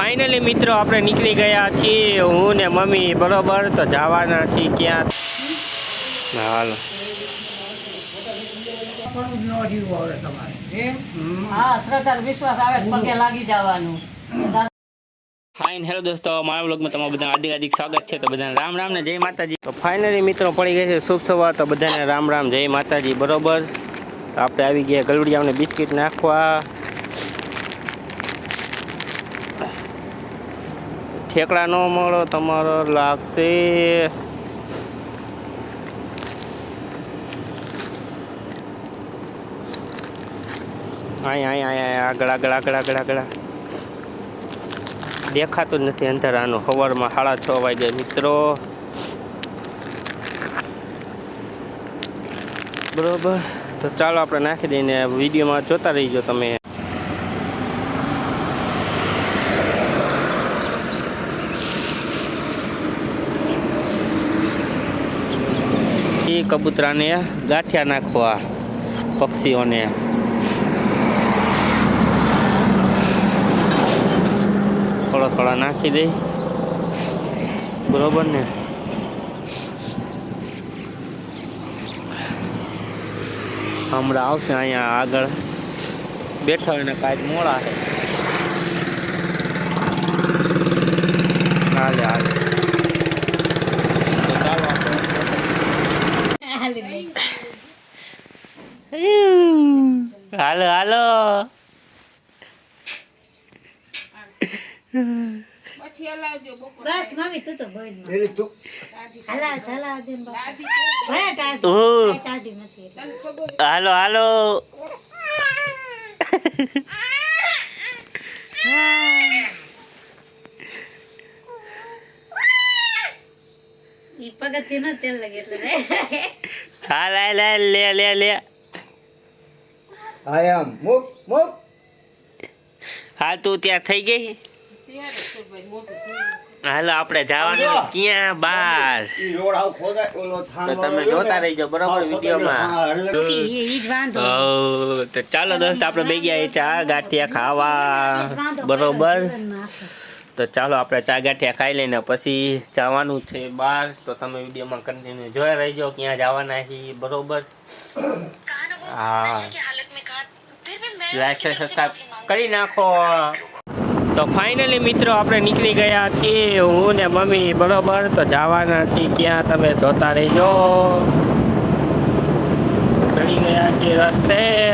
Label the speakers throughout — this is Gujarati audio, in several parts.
Speaker 1: ફાઇનલી મિત્રો આપણે નીકળી ગયા છીએ હું ને મમ્મી. બરોબર? તો જવાના છીએ ક્યાં? હાલો. ફાઇન હેલો દોસ્તો. મારા બ્લોગમાં તમારું બધાને હાર્દિક હાર્દિક સ્વાગત છે. તો બધાને રામ રામ ને જય માતાજી. તો ફાઇનલી મિત્રો પડી ગઈ છે શુભ સવાર. તો બધાને રામ રામ જય માતાજી. બરોબર? તો આપણે આવી ગયા ગલુડિયાઓને બિસ્કિટ નાખવા. ઠેકડા ન મળો, તમારો લાગશે. અહીંયા અહીંયા આગળ આગળ આગળ આગળ આગળ. દેખાતું જ નથી અંધારાનું સવારમાં સાડા છ વાગે, મિત્રો. બરોબર. તો ચાલો આપણે નાખી દઈને વિડીયોમાં જોતા રહીજો તમે એ કબૂતરાને ગાંઠિયા નાખવા પક્ષીઓને. થોડો થોડા નાખી દઈ બરોબર ને? હમણાં આવશે અહીંયા આગળ. બેઠા હોય ને કાંઈક મોડા છે હાલે હાલે તો ચાલો આપણે હાલો હાલો
Speaker 2: બસ મમ્મી તું તો ગોદમાં હલાવ હલાવ દે. ભલે ટાઢી ટાઢી નથી.
Speaker 1: હાલો હાલો.
Speaker 2: પગથી નો તેલ લાગે એટલે
Speaker 1: હાલ હાલ લે લે લે.
Speaker 3: I M Move, move.
Speaker 1: હાલ તું ત્યાં થઈ ગઈ હાલો આપણે જવાનું ક્યાં બાર
Speaker 3: ઈ રોડ આવ ખોદાય ઓલો
Speaker 1: તો તમે જોતા? રહીજો બરોબર વિડીયોમાં
Speaker 3: હા,
Speaker 1: તો ચાલો દોસ્ત આપણે બે ગયા ચા ગાંઠિયા ખાવા બરોબર તો ચાલો આપણે ચા ગાંઠિયા ખાઈ લઈને પછી જવાનું છે બહાર તો તમે વિડીયોમાં કન્ટિન્યુ જોયા રહીજો ક્યાં જવાના છીએ બરોબર હા લાઈક સબસ્ક્રાઈબ કરી નાખો. તો ફાઇનલી મિત્રો આપણે નીકળી ગયા છીએ. હું ને મમ્મી બરોબર. તો જવાના છીએ ક્યાં? તમે જોતા રહેજો. ચડી ગયા છીએ રસ્તે.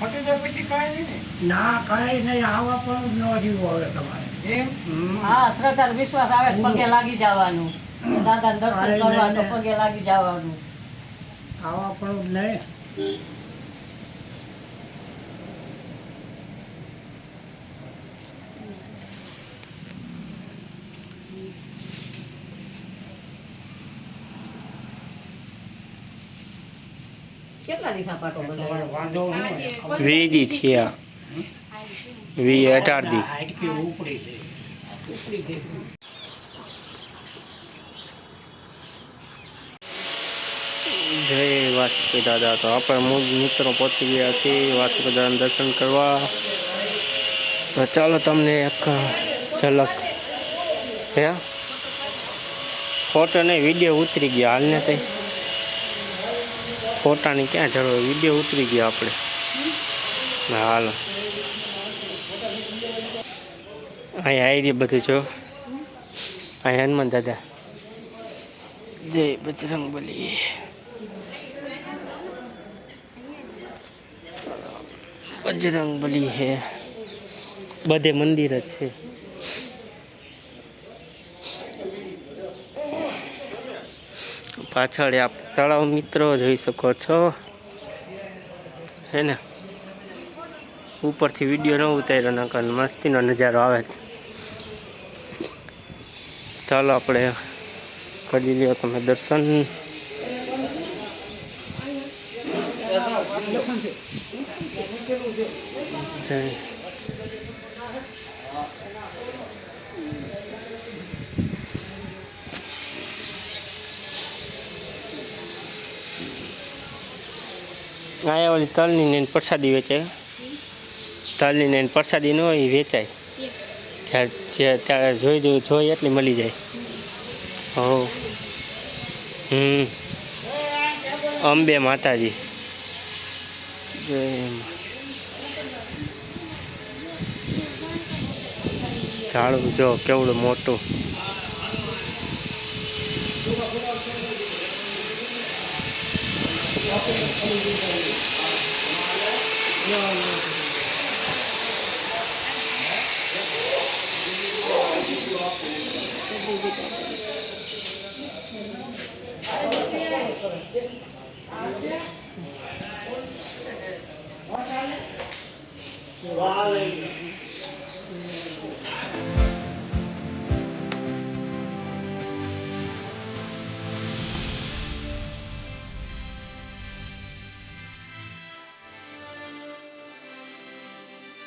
Speaker 3: ફટી જાય પછી કાંઈ નહીં
Speaker 4: ના. કાંઈ નહીં આવા પણ ન જીવો હવે તમારે.
Speaker 3: એમ?
Speaker 5: હા શ્રદ્ધા વિશ્વાસ આવે પગે લાગી જવાનું. દાદા દર્શન કરવા તો પગે લાગી જવાનું.
Speaker 4: આવા પણ નહીં.
Speaker 5: કેટલા પાટો
Speaker 4: વાંધો ન.
Speaker 1: થયા વી અઢાર દી. જય વાસુકી દાદા. તો આપણે મૂળ મિત્રો પહોંચી ગયા છીએ વાસુકી દાદાના દર્શન કરવા. તો ચાલો તમને એક ઝલક. હે? ફોટો નહીં વીડિયો ઉતરી ગયા. હાલને તઈ. ફોટાની ક્યાં જરૂર વીડિયો ઉતરી ગયા આપણે. હાલ. અહીંયા આવી રહી બધું, જો. અહીં હનુમાન દાદા. જય બજરંગ બલી. બજરંગ બલી હે. બધે મંદિર જ છે. પાછળ આપ તળાવ મિત્રો જોઈ શકો છો. હે ને ઉપરથી વીડિયો ન ઉતાર્યો, નકર મસ્તીનો નજારો આવે. ચાલો આપણે કરી લ્યો તમે દર્શન. જય. અહીંયા ઓલી તલની ને પ્રસાદી વેચાય. તલની ને પ્રસાદી ન હોય એ વેચાય. ત્યારે ત્યારે જોઈ જોઈ જોઈ એટલી મળી જાય. હો હમ. અંબે માતાજી. ઝાડું જો કેવડું મોટું. وعليكم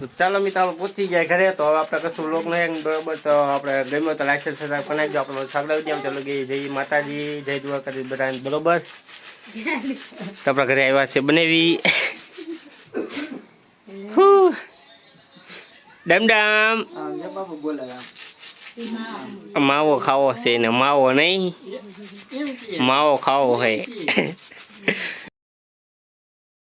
Speaker 1: તો ચાલો મિત્રો, આપણે પહોંચી ગયા ઘરે, તો હવે આપણે કશું લોક નહીં બરોબર તો આપણે ગમ્યો તો લાઈક કરી નાખજો. આપણો સાગર ઉદ્યમ ચાલો કે જય માતાજી, જય દ્વારકાજી બધા બરોબર? તો આપણા ઘરે આવ્યા છે બનેવી. હું. ડમ માવો ખાવો છે ને, માવો નહીં. માવો ખાવો છે.